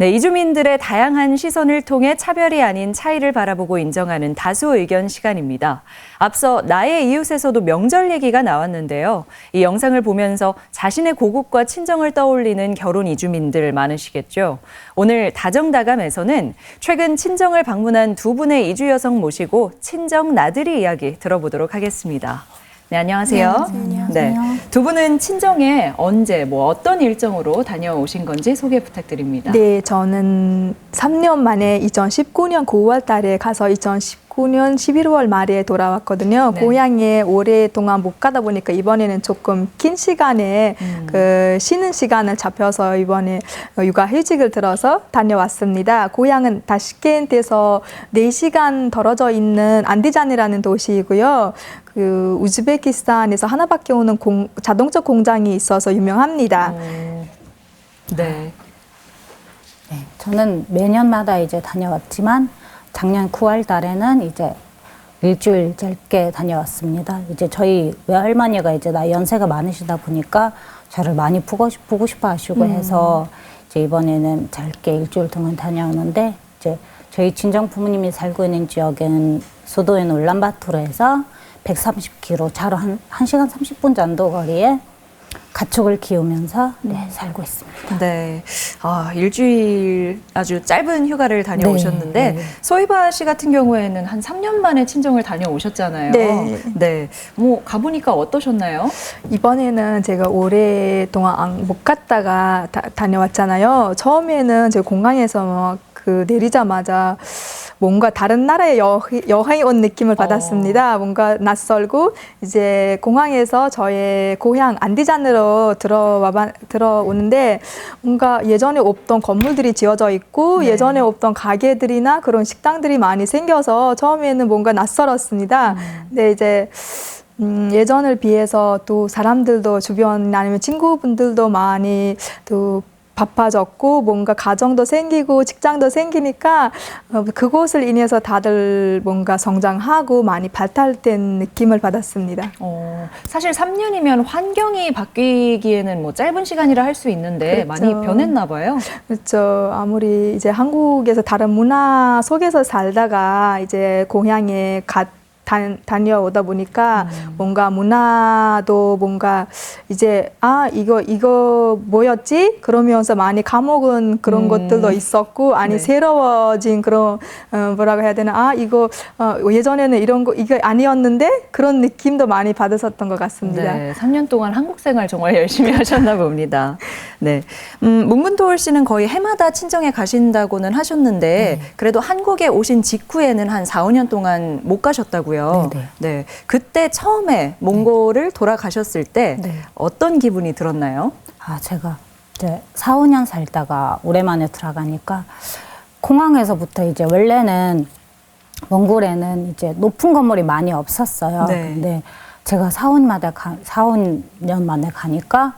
네, 이주민들의 다양한 시선을 통해 차별이 아닌 차이를 바라보고 인정하는 다수 의견 시간입니다. 앞서 나의 이웃에서도 명절 얘기가 나왔는데요. 이 영상을 보면서 자신의 고국과 친정을 떠올리는 결혼 이주민들 많으시겠죠. 오늘 다정다감에서는 최근 친정을 방문한 두 분의 이주 여성 모시고 친정 나들이 이야기 들어보도록 하겠습니다. 네, 안녕하세요. 네, 두 분은 친정에 언제 뭐 어떤 일정으로 다녀오신 건지 소개 부탁드립니다. 네, 저는 3년 만에 2019년 9월 달에 가서 2019년 11월 말에 돌아왔거든요. 네. 고향에 오랫동안 못 가다 보니까 이번에는 조금 긴 시간에 음. 그 쉬는 시간을 잡혀서 이번에 육아 휴직을 들어서 다녀왔습니다. 고향은 다시켄트에서 4시간 떨어져 있는 안디잔이라는 도시이고요. 그 우즈베키스탄에서 하나밖에 오는 공- 자동차 공장이 있어서 유명합니다. 어, 네. 네, 저는 매년마다 이제 다녀왔지만 작년 9월 달에는 이제 일주일 짧게 다녀왔습니다. 이제 저희 외할머니가 이제 나 연세가 많으시다 보니까 저를 많이 보고, 싶- 보고 싶어 하시고 해서 이제 이번에는 짧게 일주일 동안 다녀오는데 이제 저희 친정 부모님이 살고 있는 지역은 수도인 울란바토르에서 130km 차로 한, 1시간 30분 정도 거리에 가축을 키우면서 네, 살고 있습니다. 네. 아, 일주일 아주 짧은 휴가를 다녀오셨는데 네, 네. 소이바 씨 같은 경우에는 한 3년 만에 친정을 다녀오셨잖아요. 네. 네. 뭐 가보니까 어떠셨나요? 이번에는 제가 오랫동안 안- 못 갔다가 다, 다녀왔잖아요. 처음에는 제가 공항에서 막 그 내리자마자 뭔가 다른 나라에 여, 여행이 온 느낌을 받았습니다. 뭔가 낯설고 이제 공항에서 저의 고향 안디잔으로 들어와 들어오는데 뭔가 예전에 없던 건물들이 지어져 있고 네. 예전에 없던 가게들이나 그런 식당들이 많이 생겨서 처음에는 뭔가 낯설었습니다. 근데 이제 음, 예전을 비해서 또 사람들도 주변 아니면 친구분들도 많이 또 바빠졌고 뭔가 가정도 생기고 직장도 생기니까 어, 그곳을 인해서 다들 뭔가 성장하고 많이 발달된 느낌을 받았습니다. 어, 사실 3년이면 환경이 바뀌기에는 뭐 짧은 시간이라 할 수 있는데 그렇죠. 많이 변했나 봐요. 그렇죠. 아무리 이제 한국에서 다른 문화 속에서 살다가 이제 고향에 가, 다, 다녀오다 보니까 뭔가 문화도 뭔가 이제 아 이거 이거 뭐였지 그러면서 많이 까먹은 그런 음. 것들도 있었고 아니 네. 새로워진 그런 어, 뭐라고 해야 되나 아 이거 어, 예전에는 이런 거 이게 아니었는데 그런 느낌도 많이 받았었던 것 같습니다. 네, 3년 동안 한국 생활 정말 열심히 하셨나 봅니다. 네. 음, 문문토울 씨는 거의 해마다 친정에 가신다고는 하셨는데 그래도 한국에 오신 직후에는 한 4, 5년 동안 못 가셨다고요. 네네. 네. 그때 처음에 몽골을 돌아가셨을 때 네. 어떤 기분이 들었나요? 아, 제가 이제 4, 5년 살다가 오랜만에 들어가니까 공항에서부터 이제 원래는 몽골에는 이제 높은 건물이 많이 없었어요. 네. 근데 제가 4, 5년마다 가, 4, 5년 만에 가니까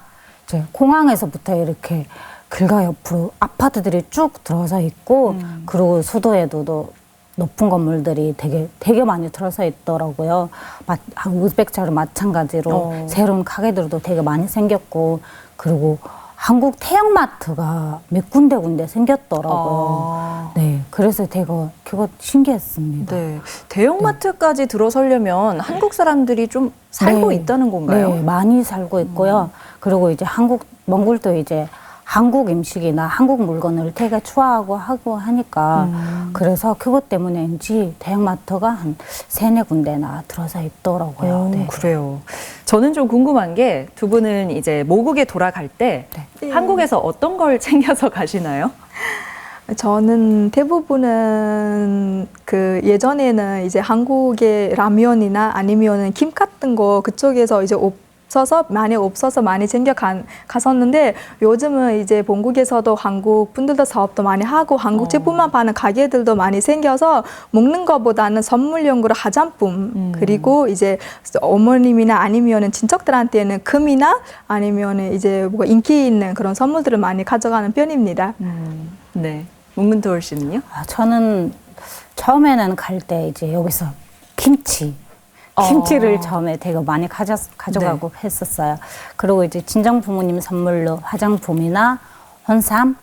이제 공항에서부터 이렇게 길가 옆으로 아파트들이 쭉 들어서 있고 그리고 수도에도 또 높은 건물들이 되게 되게 많이 들어서 있더라고요. 마, 우즈벡처럼 마찬가지로 어. 새로운 가게들도 되게 많이 생겼고 그리고 한국 태양마트가 몇 군데 군데 생겼더라고요. 아. 네, 그래서 되게 그거 신기했습니다. 네. 대형마트까지 들어서려면 한국 사람들이 좀 살고 네. 있다는 건가요? 음. 네, 많이 살고 있고요. 그리고 이제 한국 몽골도 이제 한국 음식이나 한국 물건을 되게 좋아하고 하고 하니까 음. 그래서 그것 때문에인지 대형마트가 한 세네 군데나 들어서 있더라고요. 오, 네. 그래요. 저는 좀 궁금한 게 두 분은 이제 모국에 돌아갈 때 네. 한국에서 어떤 걸 챙겨서 가시나요? 저는 대부분은 그 예전에는 이제 한국의 라면이나 아니면은 김 같은 거 그쪽에서 이제 없어서 많이 없어서 많이 챙겨 간, 갔었는데 요즘은 이제 본국에서도 한국 분들도 사업도 많이 하고 한국 어. 제품만 파는 가게들도 많이 생겨서 먹는 것보다는 선물용으로 화장품 음. 그리고 이제 어머님이나 아니면은 친척들한테는 금이나 아니면은 이제 뭐 인기 있는 그런 선물들을 많이 가져가는 편입니다. 음, 네. 문문토울 씨는요? 아, 저는 처음에는 갈 때 이제 여기서 김치. 어. 김치를 처음에 되게 많이 가져, 가져가고 네. 했었어요. 그리고 이제 친정 부모님 선물로 화장품이나 혼삼,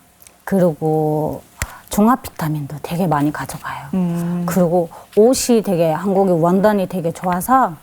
그리고 종합 비타민도 되게 많이 가져가요. 음. 그리고 옷이 되게 한국의 원단이 되게 좋아서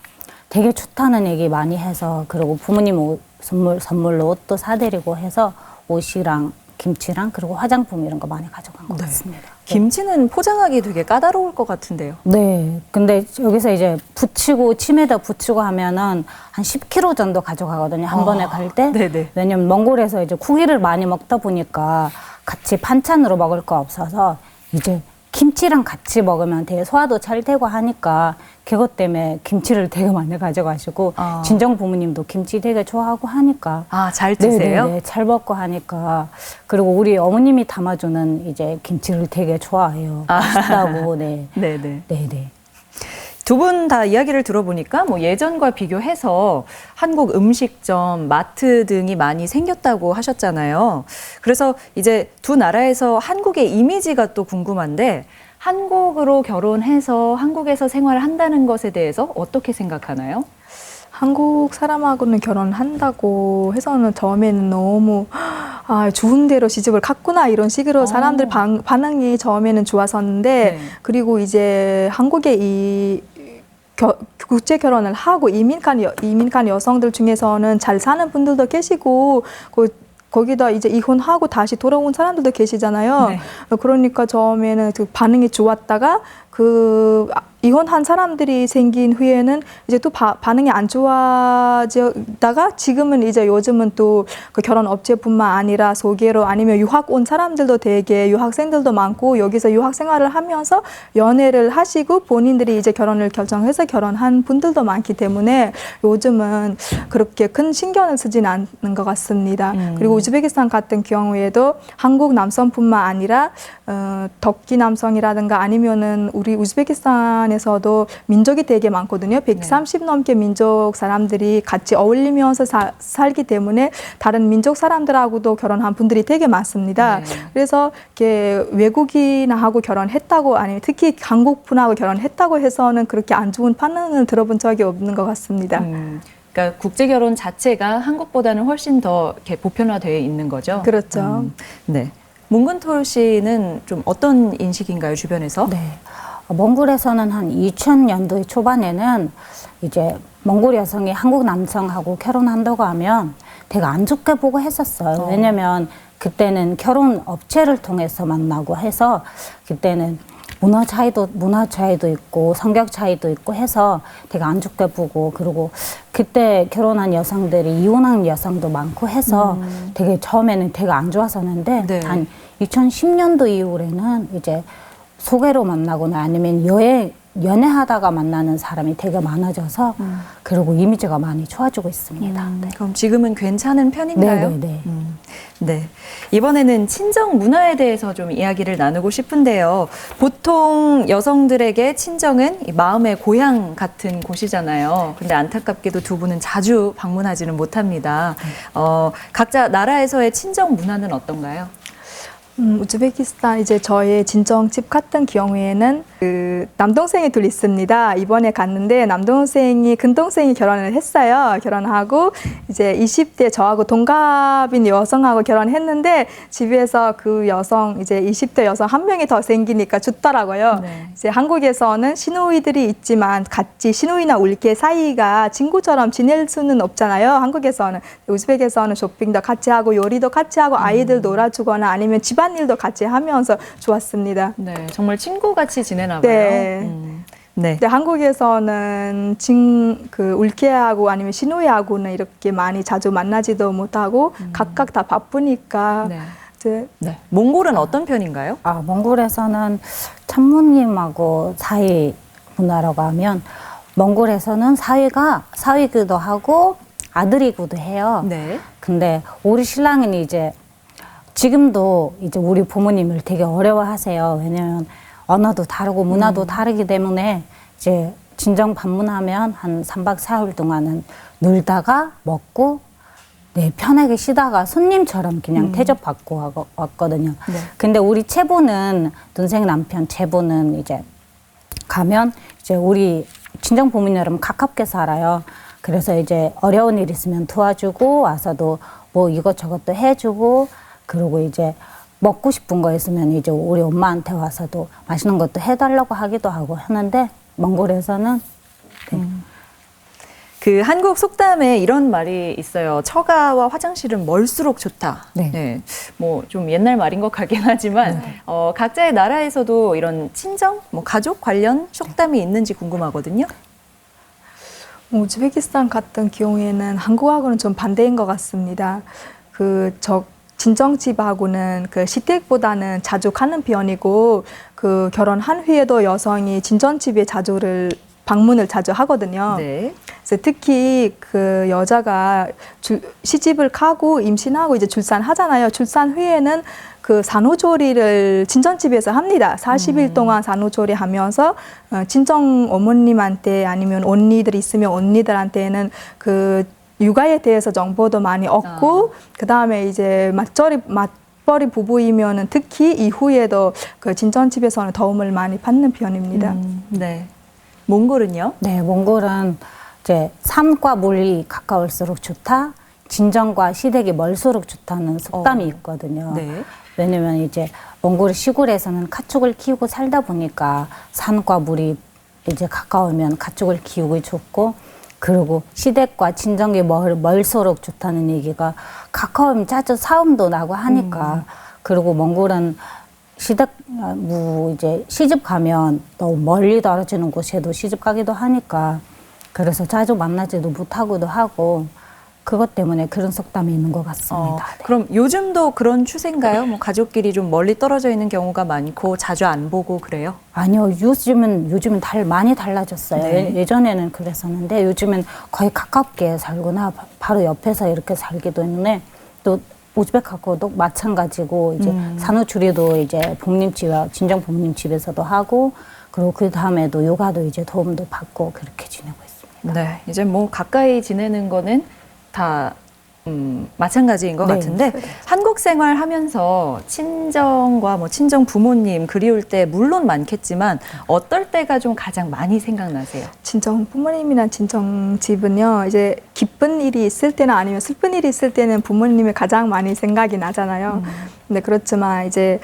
되게 좋다는 얘기 많이 해서 그리고 부모님 옷 선물 선물로 옷도 사드리고 해서 옷이랑 김치랑 그리고 화장품 이런 거 많이 가져간 것 네. 같습니다. 김치는 포장하기 되게 까다로울 것 같은데요. 네. 근데 여기서 이제 붙이고 침에다 붙이고 하면은 한 10kg 정도 가져가거든요. 한 아, 번에 갈 때. 네네. 왜냐면 몽골에서 이제 고기를 많이 먹다 보니까 같이 반찬으로 먹을 거 없어서 이제 김치랑 같이 먹으면 되게 소화도 잘 되고 하니까 그것 때문에 김치를 되게 많이 가져가시고 아. 친정 부모님도 김치 되게 좋아하고 하니까 아, 잘 드세요? 네네네, 잘 먹고 하니까 그리고 우리 어머님이 담아주는 이제 김치를 되게 좋아해요. 아. 맛있다고 네. 네네. 네네. 두 분 다 이야기를 들어보니까 뭐 예전과 비교해서 한국 음식점, 마트 등이 많이 생겼다고 하셨잖아요. 그래서 이제 두 나라에서 한국의 이미지가 또 궁금한데 한국으로 결혼해서 한국에서 생활을 한다는 것에 대해서 어떻게 생각하나요? 한국 사람하고는 결혼한다고 해서는 처음에는 너무 아, 좋은 대로 시집을 갔구나 이런 식으로 어. 사람들 반, 반응이 처음에는 좋았었는데 네. 그리고 이제 한국에 이 겨, 국제 결혼을 하고 이민 간 여, 이민 간 여성들 중에서는 잘 사는 분들도 계시고 그 거기다 이제 이혼하고 다시 돌아온 사람들도 계시잖아요. 네. 그러니까 처음에는 그 반응이 좋았다가 그 아, 이혼한 사람들이 생긴 후에는 이제 또 바, 반응이 안 좋아지다가 지금은 이제 요즘은 또 그 결혼 업체뿐만 아니라 소개로 아니면 유학 온 사람들도 되게 유학생들도 많고 여기서 유학 생활을 하면서 연애를 하시고 본인들이 이제 결혼을 결정해서 결혼한 분들도 많기 때문에 요즘은 그렇게 큰 신경을 쓰진 않는 것 같습니다. 음. 그리고 우즈베키스탄 같은 경우에도 한국 남성뿐만 아니라 어, 덕기 남성이라든가 아니면은 우리 우즈베키스탄에서도 민족이 되게 많거든요. 130 넘게 민족 사람들이 같이 어울리면서 사- 살기 때문에 다른 민족 사람들하고도 결혼한 분들이 되게 많습니다. 네. 그래서 이렇게 외국인하고 결혼했다고 아니면 특히 한국 분하고 결혼했다고 해서는 그렇게 안 좋은 반응을 들어본 적이 없는 것 같습니다. 음, 그러니까 국제 결혼 자체가 한국보다는 훨씬 더 이렇게 보편화되어 있는 거죠. 그렇죠. 음, 네. 문근톨 씨는 좀 어떤 인식인가요 주변에서? 네. 어, 몽골에서는 한 2000년도 초반에는 이제 몽골 여성이 한국 남성하고 결혼한다고 하면 되게 안 좋게 보고 했었어요. 어. 왜냐면 그때는 결혼 업체를 통해서 만나고 해서 그때는 문화 차이도 문화 차이도 있고 성격 차이도 있고 해서 되게 안 좋게 보고 그리고 그때 결혼한 여성들이 이혼한 여성도 많고 해서 되게 처음에는 되게 안 좋았었는데 네. 한 2010년도 이후에는 이제 소개로 만나거나 아니면 여행 연애하다가 만나는 사람이 되게 많아져서 그리고 이미지가 많이 좋아지고 있습니다. 네. 그럼 지금은 괜찮은 편인가요? 네, 네, 네. 음, 네. 이번에는 친정 문화에 대해서 좀 이야기를 나누고 싶은데요. 보통 여성들에게 친정은 이 마음의 고향 같은 곳이잖아요. 근데 안타깝게도 두 분은 자주 방문하지는 못합니다. 어, 각자 나라에서의 친정 문화는 어떤가요? 음, 우즈베키스탄 이제 저의 친정집 같은 경우에는 그 남동생이 둘 있습니다. 이번에 갔는데 남동생이 큰동생이 결혼을 했어요. 결혼하고 이제 20대 저하고 동갑인 여성하고 결혼했는데 집에서 그 여성 이제 20대 여성 한 명이 더 생기니까 좋더라고요. 네. 이제 한국에서는 시누이들이 있지만 같이 시누이나 울케 사이가 친구처럼 지낼 수는 없잖아요. 한국에서는 우즈벡에서는 쇼핑도 같이 하고 요리도 같이 하고 아이들 놀아주거나 아니면 집안일도 같이 하면서 좋았습니다. 네, 정말 친구같이 지내나 봐요. 네. 음, 네. 근데 한국에서는 진, 그 울케하고 아니면 시누이하고는 이렇게 많이 자주 만나지도 못하고 각각 다 바쁘니까 네. 이제 네. 몽골은 어떤 편인가요? 아, 몽골에서는 참모님하고 사위 문화라고 하면 몽골에서는 사위가 사위기도 하고 아들이기도 해요. 네. 근데 우리 신랑은 이제 지금도 이제 우리 부모님을 되게 어려워하세요. 왜냐면 언어도 다르고 문화도 다르기 때문에 이제 진정 방문하면 한 삼박사일 동안은 놀다가 먹고 네, 편하게 쉬다가 손님처럼 그냥 대접받고 하고 왔거든요. 네. 근데 우리 체보는 동생 남편 체보는 이제 가면 이제 우리 친정 부모님 여러분 가깝게 살아요. 그래서 이제 어려운 일 있으면 도와주고 와서도 뭐 이것저것도 해주고 그리고 이제 먹고 싶은 거 있으면 이제 우리 엄마한테 와서도 맛있는 것도 해달라고 하기도 하고 하는데 몽골에서는 그 한국 속담에 이런 말이 있어요. 처가와 화장실은 멀수록 좋다. 네. 뭐 좀 옛날 말인 것 같긴 하지만 어, 각자의 나라에서도 이런 친정, 뭐 가족 관련 속담이 있는지 궁금하거든요. 우즈베키스탄 같은 경우에는 한국하고는 좀 반대인 것 같습니다. 그저 친정집하고는 그 시댁보다는 자주 가는 편이고 그 결혼한 후에도 여성이 친정집에 자주를 방문을 자주 하거든요. 네. 그래서 특히 그 여자가 주- 시집을 가고 임신하고 이제 출산하잖아요. 출산 후에는 그 산후조리를 친정집에서 합니다. 40일 동안 산후조리 하면서 어, 친정 어머님한테 아니면 언니들 있으면 언니들한테는 그 육아에 대해서 정보도 많이 얻고 그 다음에 이제 맞벌이 맞벌이 부부이면은 특히 이후에도 그 친정집에서는 도움을 많이 받는 편입니다. 음, 네. 몽골은요? 네, 몽골은 이제 산과 물이 가까울수록 좋다. 진정과 시댁이 멀수록 좋다는 속담이 어. 있거든요. 네. 왜냐면 이제 몽골 시골에서는 가축을 키우고 살다 보니까 산과 물이 이제 가까우면 가축을 키우기 좋고 그리고 시댁과 친정이 멀, 멀수록 좋다는 얘기가 가까우면 자주 싸움도 나고 하니까. 그리고 몽골은 시댁 아, 뭐 이제 시집 가면 너무 멀리 떨어지는 곳에도 시집 가기도 하니까. 그래서 자주 만나지도 못하고도 하고 그것 때문에 그런 속담이 있는 것 어, 같습니다. 네. 그럼 요즘도 그런 추세인가요? 뭐 가족끼리 좀 멀리 떨어져 있는 경우가 많고 자주 안 보고 그래요? 아니요, 요즘은 요즘은 달 많이 달라졌어요. 네. 예- 예전에는 그랬었는데 요즘은 거의 가깝게 살거나 바- 바로 옆에서 이렇게 살기도 했는데 또 우즈벡하고도 마찬가지고 이제 음. 산후조리도 이제 부모님집과 진정 부모님집에서도 하고 그리고 그 다음에도 요가도 이제 도움도 받고 그렇게 지내고 있습니다. 네. 이제 뭐 가까이 지내는 거는 다 음, 마찬가지인 것 네. 같은데 한국 생활 하면서 친정과 뭐 친정 부모님 그리울 때 물론 많겠지만 어떨 때가 좀 가장 많이 생각나세요? 친정 부모님이나 친정 집은요 이제 기쁜 일이 있을 때나 아니면 슬픈 일이 있을 때는 부모님이 가장 많이 생각이 나잖아요. 근데 그렇지만 이제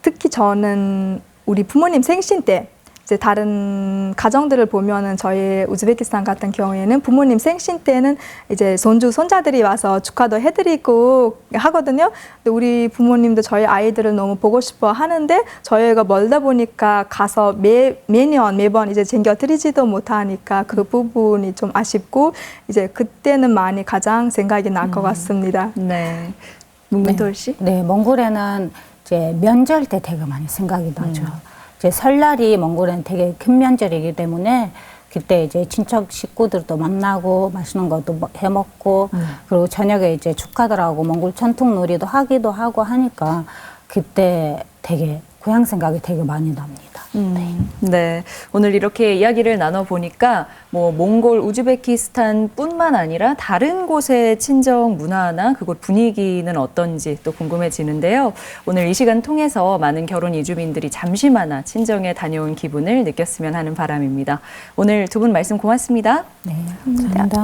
특히 저는 우리 부모님 생신 때 이제 다른 가정들을 보면은 저희 우즈베키스탄 같은 경우에는 부모님 생신 때는 이제 손주 손자들이 와서 축하도 해드리고 하거든요. 근데 우리 부모님도 저희 아이들을 너무 보고 싶어 하는데 저희가 멀다 보니까 가서 매 매년 매번 이제 챙겨드리지도 못하니까 그 부분이 좀 아쉽고 이제 그때는 많이 가장 생각이 날것 같습니다. 네. 문민돌 씨? 네, 몽골에는 이제 명절 때 되게 많이 생각이 나죠. 이제 설날이 몽골에는 되게 큰 명절이기 때문에 그때 이제 친척 식구들도 만나고 맛있는 것도 먹- 해 먹고 그리고 저녁에 이제 축하들하고 몽골 전통 놀이도 하기도 하고 하니까 그때 되게 고향 생각이 되게 많이 납니다. 네. 오늘 이렇게 이야기를 나눠보니까 뭐 몽골, 우즈베키스탄 뿐만 아니라 다른 곳의 친정 문화나 그곳 분위기는 어떤지 또 궁금해지는데요. 오늘 이 시간 통해서 많은 결혼 이주민들이 잠시마나 친정에 다녀온 기분을 느꼈으면 하는 바람입니다. 오늘 두 분 말씀 고맙습니다. 네, 감사합니다.